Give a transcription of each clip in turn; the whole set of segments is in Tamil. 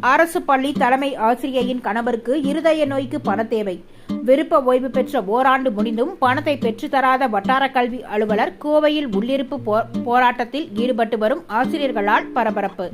அரசு பள்ளி தலைமை ஆசிரியையின் கணவருக்கு இருதய நோய்க்கு பண தேவை. விருப்ப ஓய்வு பெற்ற ஓராண்டு முடிந்தும் பணத்தை பெற்றுத்தராத வட்டார கல்வி அலுவலர் கோவையில் உள்ளிருப்பு போ- போராட்டத்தில் ஈடுபட்டு வரும் ஆசிரியர்களால் பரபரப்பு.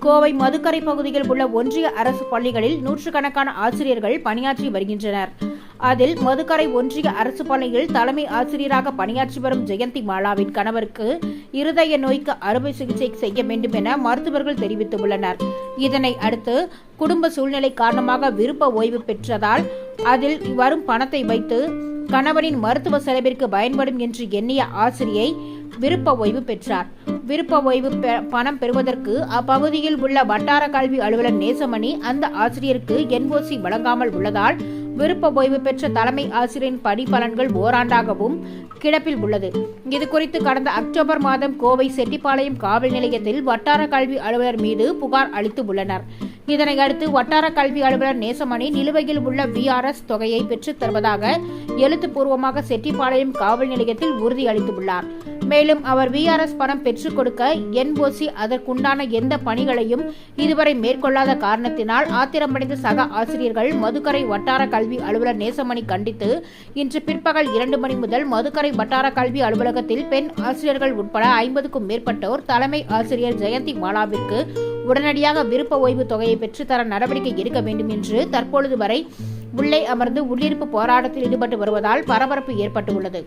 கோவை மதுக்கரை பகுதியில் உள்ள ஒன்றிய அரசு பள்ளிகளில் நூற்றுக்கணக்கான ஆசிரியர்கள் பணியாற்றி வருகின்றனர். அதில் மதுக்கரை ஒன்றிய அரசு பணியில் தலைமை ஆசிரியராக பணியாற்றி வரும் ஜெயந்தி மாலாவின் கணவருக்கு இருதய நோய்க்கு அறுவை சிகிச்சை செய்ய வேண்டும் என மருத்துவர்கள் தெரிவித்துள்ளனர். இதனை அடுத்து குடும்ப சூழ்நிலை காரணமாக விருப்ப ஓய்வு பெற்றதால் அதில் வரும் பணத்தை வைத்து கணவனின் மருத்துவ செலவிற்கு பயன்படும் என்று எண்ணிய ஆசிரியை விருப்ப ஓய்வு பெற்றார். விருப்ப ஓய்வு பெ- பணம் பெறுவதற்கு அப்பகுதியில் உள்ள வட்டார கல்வி அலுவலர் நேசமணி அந்த ஆசிரியருக்கு என்ஓசி வழங்காமல் உள்ளதால் விருப்ப ஓய்வு பெற்ற தலைமை ஆசிரியரின் பணி பலன்கள் ஓராண்டாகவும் கிடப்பில் உள்ளது. இது குறித்து கடந்த அக்டோபர் மாதம் கோவை செட்டிப்பாளையம் காவல் நிலையத்தில் வட்டார கல்வி அலுவலர் மீது புகார் அளித்து உள்ளனர். இதனை அடுத்து வட்டார கல்வி அலுவலர் நேசமணி நிலுவையில் உள்ள விஆர்எஸ் தொகையை பெற்றுத் தருவதாக எழுத்துப்பூர்வமாக செட்டிப்பாளையம் காவல் நிலையத்தில் உறுதியளித்துள்ளார் மேலும் அவர் விஆர்எஸ் பணம் பெற்றுக் கொடுக்க என்ஓசி அதற்குண்டான எந்த பணிகளையும் இதுவரை மேற்கொள்ளாத காரணத்தினால் ஆத்திரமடைந்த சக ஆசிரியர்கள் மதுக்கரை வட்டார கல்வி அலுவலர் நேசமணி கண்டித்து இன்று பிற்பகல் இரண்டு மணி முதல் மதுக்கரை வட்டார கல்வி அலுவலகத்தில் பெண் ஆசிரியர்கள் உட்பட ஐம்பதுக்கும் மேற்பட்டோர் தலைமை ஆசிரியர் ஜெயந்தி மாலாவிற்கு உடனடியாக விருப்ப ஓய்வு தொகையை பெற்றுத்தர நடவடிக்கை எடுக்க வேண்டும் என்று தற்பொழுது வரை உள்ளே அமர்ந்து உள்ளிருப்பு போராட்டத்தில் ஈடுபட்டு வருவதால் பரபரப்பு ஏற்பட்டுள்ளது.